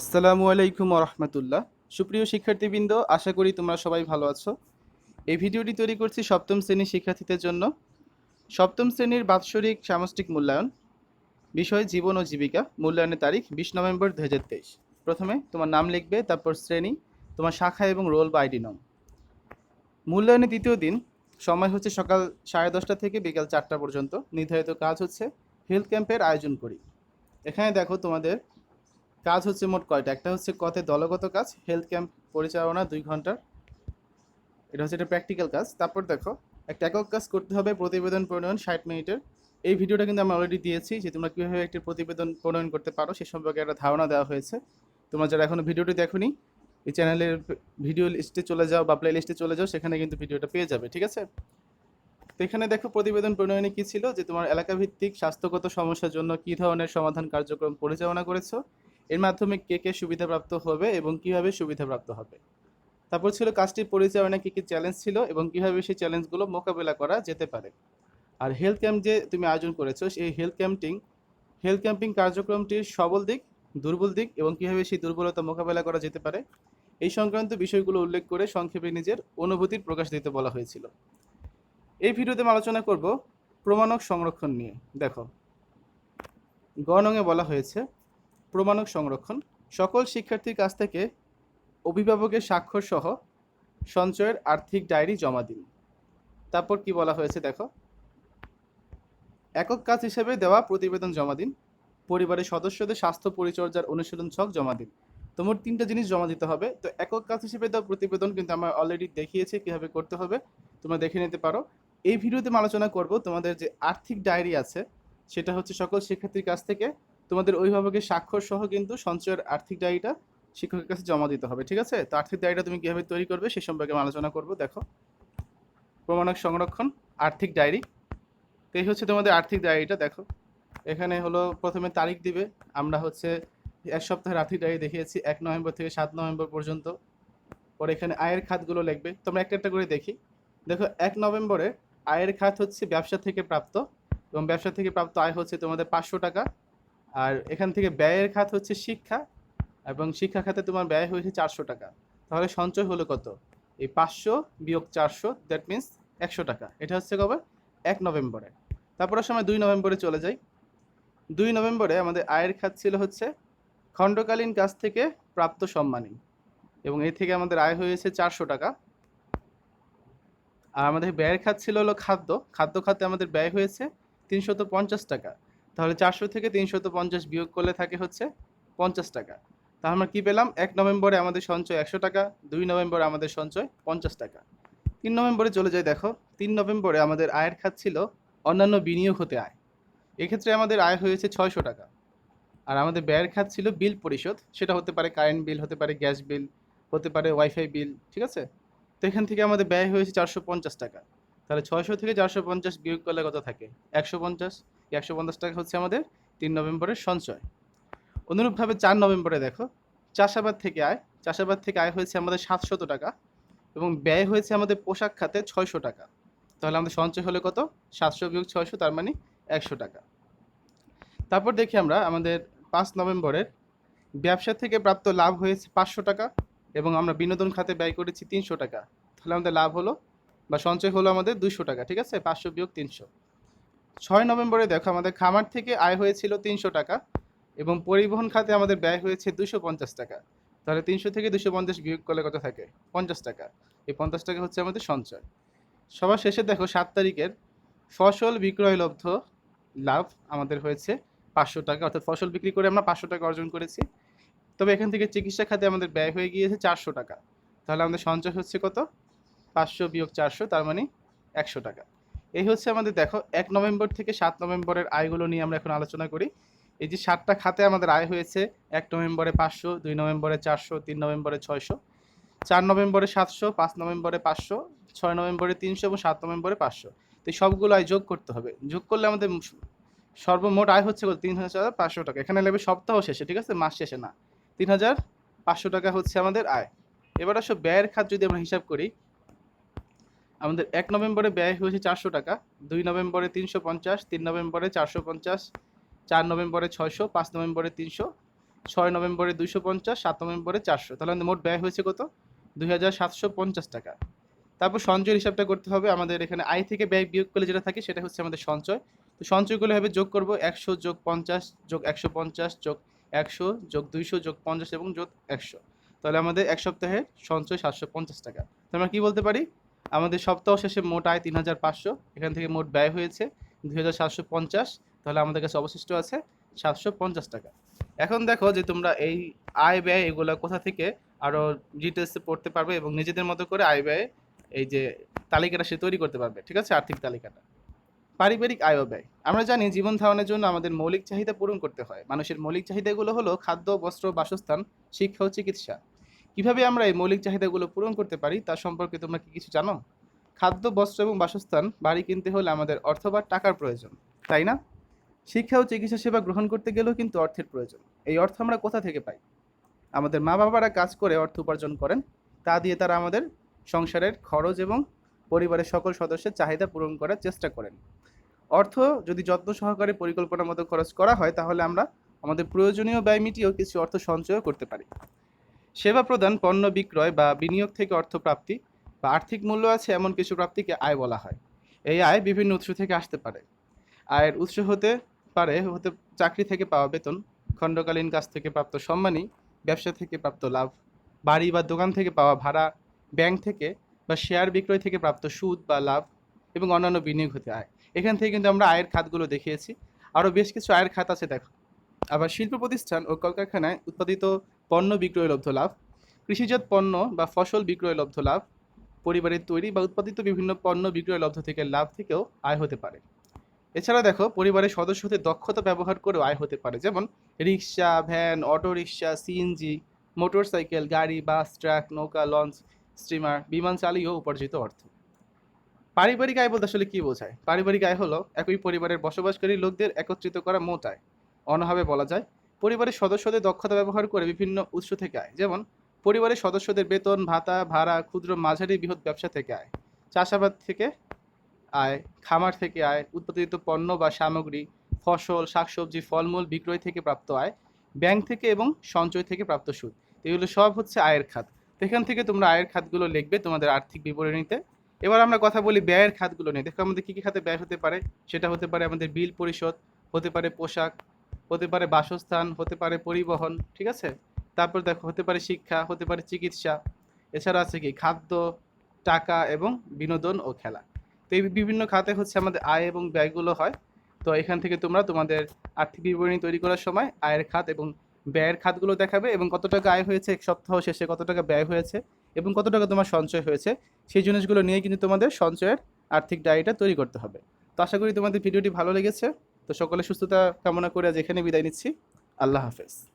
আসসালামু আলাইকুম রহমতুল্লাহ সুপ্রিয় শিক্ষার্থীবৃন্দ, আশা করি তোমরা সবাই ভালো আছো। এই ভিডিওটি তৈরি করছি সপ্তম শ্রেণির শিক্ষার্থীদের জন্য। সপ্তম শ্রেণির বাৎসরিক সামষ্টিক মূল্যায়ন, বিষয় জীবন ও জীবিকা, মূল্যায়নের তারিখ বিশ নভেম্বর দু হাজার তেইশ। প্রথমে তোমার নাম লিখবে, তারপর শ্রেণি, তোমার শাখা এবং রোল বা আইডি নং মূল্যায়নের দ্বিতীয় দিন, সময় হচ্ছে সকাল সাড়ে দশটা থেকে বিকাল চারটা পর্যন্ত। নির্ধারিত কাজ হচ্ছে, হেলথ ক্যাম্পের আয়োজন করি। এখানে দেখো তোমাদের কাজ হচ্ছে মোট কয়টা? একটা হচ্ছে কতে দলগত কাজ হেলথ ক্যাম্প পরিচালনা দুই ঘণ্টার। এটা হচ্ছে একটা প্র্যাকটিক্যাল কাজ। তারপর দেখো, একটা একক কাজ করতে হবে প্রতিবেদন প্রণয়ন ষাট মিনিটের। এই ভিডিওটা কিন্তু আমি অলরেডি দিয়েছি যে তোমরা কীভাবে একটি প্রতিবেদন প্রণয়ন করতে পারো, সে সম্পর্কে একটা ধারণা দেওয়া হয়েছে। তোমরা যারা এখনও ভিডিওটি দেখোনি, এই চ্যানেলের ভিডিও লিস্টে চলে যাও বা প্লে লিস্টে চলে যাও, সেখানে কিন্তু ভিডিওটা পেয়ে যাবে, ঠিক আছে? তো এখানে দেখো প্রতিবেদন প্রণয়নে কী ছিল? যে তোমার এলাকাভিত্তিক স্বাস্থ্যগত সমস্যার জন্য কী ধরনের সমাধান কার্যক্রম পরিচালনা করেছ? এর মাধ্যমে কে কে সুবিধাপ্রাপ্ত হবে এবং কীভাবে সুবিধাপ্রাপ্ত হবে। তারপর ছিল কাজটির পরিচালনায় কী কী চ্যালেঞ্জ ছিল এবং কীভাবে সেই চ্যালেঞ্জগুলো মোকাবেলা করা যেতে পারে। আর হেলথ ক্যাম্প যে তুমি আয়োজন করেছ, সেই হেলথ ক্যাম্পিং হেলথ ক্যাম্পিং কার্যক্রমটির সবল দিক, দুর্বল দিক এবং কীভাবে সেই দুর্বলতা মোকাবেলা করা যেতে পারে, এই সংক্রান্ত বিষয়গুলো উল্লেখ করে সংক্ষেপে নিজের অনুভূতির প্রকাশ দিতে বলা হয়েছিল। এই ভিডিওতে আলোচনা করব প্রমাণক সংরক্ষণ নিয়ে। দেখো গণঙে বলা হয়েছে প্রমাণক সংরক্ষণ, সকল শিক্ষার্থীর কাছ থেকে অভিভাবকের স্বাক্ষর সহ সঞ্চয়ের আর্থিক ডায়েরি জমা দিন। তারপর কি বলা হয়েছে দেখো? একক কাজ হিসেবে দেওয়া প্রতিবেদন জমা দিন। পরিবারের সদস্যদের স্বাস্থ্য পরিচর্যার অনুশীলন ছক জমা দিন। তোমার তিনটা জিনিস জমা দিতে হবে। তো একক কাজ হিসেবে দেওয়া প্রতিবেদন কিন্তু আমরা অলরেডি দেখিয়েছি কীভাবে করতে হবে। তোমরা দেখে নিতে পারো। এই ভিডিওতে আলোচনা করব তোমাদের যে আর্থিক ডায়েরি আছে, সেটা হচ্ছে সকল শিক্ষার্থীর কাছ থেকে তোমাদের অভিভাবকের স্বাক্ষর সহ কিন্তু সঞ্চয়ের আর্থিক ডায়েরিটা শিক্ষকের কাছে জমা দিতে হবে, ঠিক আছে? তো আর্থিক ডায়েরিটা তুমি কীভাবে তৈরি করবে সে সম্পর্কে আমি আলোচনা করব, দেখো। প্রমাণক সংরক্ষণ, আর্থিক ডায়েরি। তো এই হচ্ছে তোমাদের আর্থিক ডায়েরিটা, দেখো। এখানে হলো প্রথমে তারিখ দিবে। আমরা হচ্ছে এক সপ্তাহের আর্থিক ডায়েরি দেখিয়েছি, এক নভেম্বর থেকে সাত নভেম্বর পর্যন্ত। পরে এখানে আয়ের খাতগুলো লিখবে। তোমরা একটা একটা করে দেখি। দেখো, এক নভেম্বরে আয়ের খাত হচ্ছে ব্যবসা থেকে প্রাপ্ত এবং ব্যবসা থেকে প্রাপ্ত আয় হচ্ছে তোমাদের পাঁচশো টাকা। আর এখান থেকে ব্যয়ের খাত হচ্ছে শিক্ষা এবং শিক্ষা খাতে তোমার ব্যয় হয়েছে চারশো টাকা। তাহলে সঞ্চয় হলো কত? এই পাঁচশো বিয়োগ চারশো দ্যাট মিন্স একশো টাকা। এটা হচ্ছে কবে? এক নভেম্বরে। তারপরে সময় দুই নভেম্বরে চলে যাই। দুই নভেম্বরে আমাদের আয়ের খাত ছিল হচ্ছে খণ্ডকালীন কাজ থেকে প্রাপ্ত সম্মানী এবং এই থেকে আমাদের আয় হয়েছে চারশো টাকা। আর আমাদের ব্যয়ের খাত ছিল হলো খাদ্য। খাদ্য খাতে আমাদের ব্যয় হয়েছে তিনশত পঞ্চাশ টাকা। তাহলে চারশো থেকে তিনশত পঞ্চাশ বিয়োগ করলে থাকে হচ্ছে পঞ্চাশ টাকা। তাহলে আমরা কী পেলাম? এক নভেম্বরে আমাদের সঞ্চয় একশো টাকা, দুই নভেম্বরে আমাদের সঞ্চয় পঞ্চাশ টাকা। তিন নভেম্বরে চলে যাই দেখো, তিন নভেম্বরে আমাদের আয়ের খাত ছিল অন্যান্য বিনিয়োগ হতে আয়। এক্ষেত্রে আমাদের আয় হয়েছে ছয়শো টাকা। আর আমাদের ব্যয়ের খাত ছিল বিল পরিশোধ, সেটা হতে পারে কারেন্ট বিল, হতে পারে গ্যাস বিল, হতে পারে ওয়াইফাই বিল, ঠিক আছে? তো এখান থেকে আমাদের ব্যয় হয়েছে চারশো পঞ্চাশ টাকা। তাহলে ছয়শো থেকে চারশো পঞ্চাশ বিয়োগ করলে কত থাকে? একশো পঞ্চাশ। একশো পঞ্চাশ টাকা হচ্ছে আমাদের তিন নভেম্বরের সঞ্চয়। অনুরূপভাবে চার নভেম্বরে দেখো, চাষাবাদ থেকে আয়, চাষাবাদ থেকে আয় হয়েছে আমাদের সাতশত টাকা এবং ব্যয় হয়েছে আমাদের পোশাক খাতে ছয়শো টাকা। তাহলে আমাদের সঞ্চয় হলে কত? সাতশো বিয়োগ ছয়শো, তার মানে একশো টাকা। তারপর দেখি আমরা আমাদের পাঁচ নভেম্বরের ব্যবসা থেকে প্রাপ্ত লাভ হয়েছে পাঁচশো টাকা এবং আমরা বিনোদন খাতে ব্যয় করেছি তিনশো টাকা। তাহলে আমাদের লাভ হলো বা সঞ্চয় হলো আমাদের দুশো টাকা, ঠিক আছে? পাঁচশো বিয়োগ তিনশো। ছয় নভেম্বরে দেখো আমাদের খামার থেকে আয় হয়েছিল তিনশো টাকা এবং পরিবহন খাতে আমাদের ব্যয় হয়েছে দুশো পঞ্চাশ টাকা। তাহলে তিনশো থেকে দুশো পঞ্চাশ বিয়োগ করলে কত থাকে? পঞ্চাশ টাকা। এই পঞ্চাশ টাকা হচ্ছে আমাদের সঞ্চয়। সবার শেষে দেখো সাত তারিখের ফসল বিক্রয়লব্ধ লাভ আমাদের হয়েছে পাঁচশো টাকা। অর্থাৎ ফসল বিক্রি করে আমরা পাঁচশো টাকা অর্জন করেছি। তবে এখান থেকে চিকিৎসা খাতে আমাদের ব্যয় হয়ে গিয়েছে চারশো টাকা। তাহলে আমাদের সঞ্চয় হচ্ছে কত? পাঁচশো বিয়োগ চারশো, তার মানে একশো টাকা। এই হচ্ছে আমাদের, দেখো, এক নভেম্বর থেকে সাত নভেম্বরের আয়গুলো নিয়ে আমরা এখন আলোচনা করি। এই যে সাতটা খাতে আমাদের আয় হয়েছে, এক নভেম্বরে পাঁচশো, দুই নভেম্বরে চারশো, তিন নভেম্বরে ছয়শো, চার নভেম্বরে সাতশো, পাঁচ নভেম্বরে পাঁচশো, ছয় নভেম্বরে তিনশো এবং সাত নভেম্বরে পাঁচশো। তো এই সবগুলো আয় যোগ করতে হবে। যোগ করলে আমাদের সর্বমোট আয় হচ্ছে? তিন হাজার পাঁচশো টাকা। এখানে লাগবে সপ্তাহ শেষে, ঠিক আছে? মাস শেষে না। তিন হাজার পাঁচশো টাকা হচ্ছে আমাদের আয়। এবার আসো ব্যয়ের খাত যদি আমরা হিসাব করি আমাদের এক নভেম্বরে ব্যয় হয়েছে চারশো টাকা, দুই নভেম্বরে তিনশো পঞ্চাশ, তিন নভেম্বরে চারশো পঞ্চাশ, চার নভেম্বরে ছয়শো, পাঁচ নভেম্বরে তিনশো, ছয় নভেম্বরে দুশো পঞ্চাশ, সাত নভেম্বরে চারশো। তাহলে আমাদের মোট ব্যয় হয়েছে কত? দুই হাজার সাতশো পঞ্চাশ টাকা। তারপর সঞ্চয়ের হিসাবটা করতে হবে, আমাদের এখানে আয় থেকে ব্যয় বিয়োগ করলে যেটা থাকে সেটা হচ্ছে আমাদের সঞ্চয়। তো সঞ্চয়গুলো হবে যোগ করব, একশো যোগ পঞ্চাশ যোগ একশো পঞ্চাশ যোগ একশো যোগ দুইশো যোগ পঞ্চাশ এবং যোগ একশো। তাহলে আমাদের এক সপ্তাহে সঞ্চয় সাতশো পঞ্চাশ টাকা। তো আমরা কী বলতে পারি? আমাদের সপ্তাহ শেষে মোট আয় তিন হাজার পাঁচশো। এখান থেকে মোট ব্যয় হয়েছে দুই হাজার সাতশো পঞ্চাশ। তাহলে আমাদের কাছে অবশিষ্ট আছে সাতশো পঞ্চাশ টাকা। এখন দেখো যে তোমরা এই আয় ব্যয় এগুলো কোথা থেকে আরও ডিটেলসে পড়তে পারবে এবং নিজেদের মতো করে আয় ব্যয় এই যে তালিকাটা সে তৈরি করতে পারবে, ঠিক আছে? আর্থিক তালিকাটা। পারিবারিক আয় ব্যয়। আমরা জানি জীবন ধারণের জন্য আমাদের মৌলিক চাহিদা পূরণ করতে হয়। মানুষের মৌলিক চাহিদাগুলো হলো খাদ্য, বস্ত্র, বাসস্থান, শিক্ষা ও চিকিৎসা। কীভাবে আমরা এই মৌলিক চাহিদাগুলো পূরণ করতে পারি তা সম্পর্কে তোমরা কি কিছু জানো? খাদ্য, বস্ত্র এবং বাসস্থান, বাড়ি কিনতে হলে আমাদের অর্থ বা টাকার প্রয়োজন, তাই না? শিক্ষা ও চিকিৎসা সেবা গ্রহণ করতে গেলেও কিন্তু অর্থের প্রয়োজন। এই অর্থ আমরা কোথা থেকে পাই? আমাদের মা বাবারা কাজ করে অর্থ উপার্জন করেন, তা দিয়ে তারা আমাদের সংসারের খরচ এবং পরিবারের সকল সদস্যের চাহিদা পূরণ করার চেষ্টা করেন। অর্থ যদি যত্ন সহকারে পরিকল্পনা মতো খরচ করা হয়, তাহলে আমরা আমাদের প্রয়োজনীয় ব্যয় মিটিয়েও কিছু অর্থ সঞ্চয় করতে পারি। সেবা প্রদান, পণ্য বিক্রয় বা বিনিয়োগ থেকে অর্থ প্রাপ্তি বা আর্থিক মূল্য আছে এমন কিছু প্রাপ্তিকে আয় বলা হয়। এই আয় বিভিন্ন উৎস থেকে আসতে পারে। আয়ের উৎস হতে পারে হতে, চাকরি থেকে পাওয়া বেতন, খণ্ডকালীন কাজ থেকে প্রাপ্ত সম্মানী, ব্যবসা থেকে প্রাপ্ত লাভ, বাড়ি বা দোকান থেকে পাওয়া ভাড়া, ব্যাংক থেকে বা শেয়ার বিক্রয় থেকে প্রাপ্ত সুদ বা লাভ এবং অন্যান্য বিনিয়োগ হতে আয় এখান থেকে কিন্তু আমরা আয়ের খাতগুলো দেখিয়েছি। আরও বেশ কিছু আয়ের খাত আছে দেখো। আবার শিল্প প্রতিষ্ঠান ও কলকারখানায় উৎপাদিত পণ্য বিক্রয় লব্ধ লাভ, কৃষিজাত পণ্য বা ফসল বিক্রয় লব্ধ লাভ, পরিবারের তৈরি বা উৎপাদিত বিভিন্ন পণ্য বিক্রয় লব্ধ থেকে লাভ থেকেও আয় হতে পারে। এছাড়া দেখো, পরিবারের সদস্যদের দক্ষতা ব্যবহার করেও আয় হতে পারে। যেমন rickshaw, van, auto rickshaw CNG motorcycle, গাড়ি, বাস, ট্রাক, নৌকা, লঞ্চ স্টিমার বিমান চালিয়েও উপার্জিত অর্থ। পারিবারিক আয় বলতে আসলে কী বোঝায়? পারিবারিক আয় হলো একই পরিবারের বসবাসকারী লোকদের একত্রিত করা মোট আয়। অন্যভাবে বলা যায়, পরিবারের সদস্যদের দক্ষতা ব্যবহার করে বিভিন্ন উৎস থেকে আয়। যেমন, পরিবারের সদস্যদের বেতন, ভাতা, ভাড়া, ক্ষুদ্র মাঝারি বৃহৎ ব্যবসা থেকে আয়। চাষাবাদ থেকে আয়, খামার থেকে আয়, উৎপাদিত পণ্য বা সামগ্রী, ফসল, শাকসবজি, ফলমূল বিক্রয় থেকে প্রাপ্ত আয়, ব্যাংক থেকে এবং সঞ্চয় থেকে প্রাপ্ত সুদ। এগুলো সব হচ্ছে আয়ের খাত। এখান থেকে তোমরা আয়ের খাতগুলো লিখবে তোমাদের আর্থিক বিবরণীতে। এবার আমরা কথা বলি ব্যয়ের খাতগুলো নিয়ে। দেখো, আমাদের কী কী খাতে ব্যয় হতে পারে? সেটা হতে পারে আমাদের বিল পরিশোধ, হতে পারে পোশাক হতে পারে বাসস্থান, হতে পারে পরিবহন, ঠিক আছে? তারপর দেখো, হতে পারে শিক্ষা, হতে পারে চিকিৎসা। এছাড়া আছে কি? খাদ্য, টাকা এবং বিনোদন ও খেলা। তো এই বিভিন্ন খাতে হচ্ছে আমাদের আয় এবং ব্যয়গুলো হয়। তো এখান থেকে তোমরা তোমাদের আর্থিক বিবরণী তৈরি করার সময় আয়ের খাত এবং ব্যয়ের খাতগুলো দেখাবে এবং কত টাকা আয় হয়েছে এক সপ্তাহ শেষে, কত টাকা ব্যয় হয়েছে এবং কত টাকা তোমার সঞ্চয় হয়েছে, সেই জিনিসগুলো নিয়ে কিন্তু তোমাদের সঞ্চয়ের আর্থিক ডায়েরিটা তৈরি করতে হবে। তো আশা করি তোমাদের ভিডিওটি ভালো লেগেছে। তো সকলে সুস্থতা কামনা করে যেখানে বিদায় নিচ্ছি। আল্লাহ হাফেজ।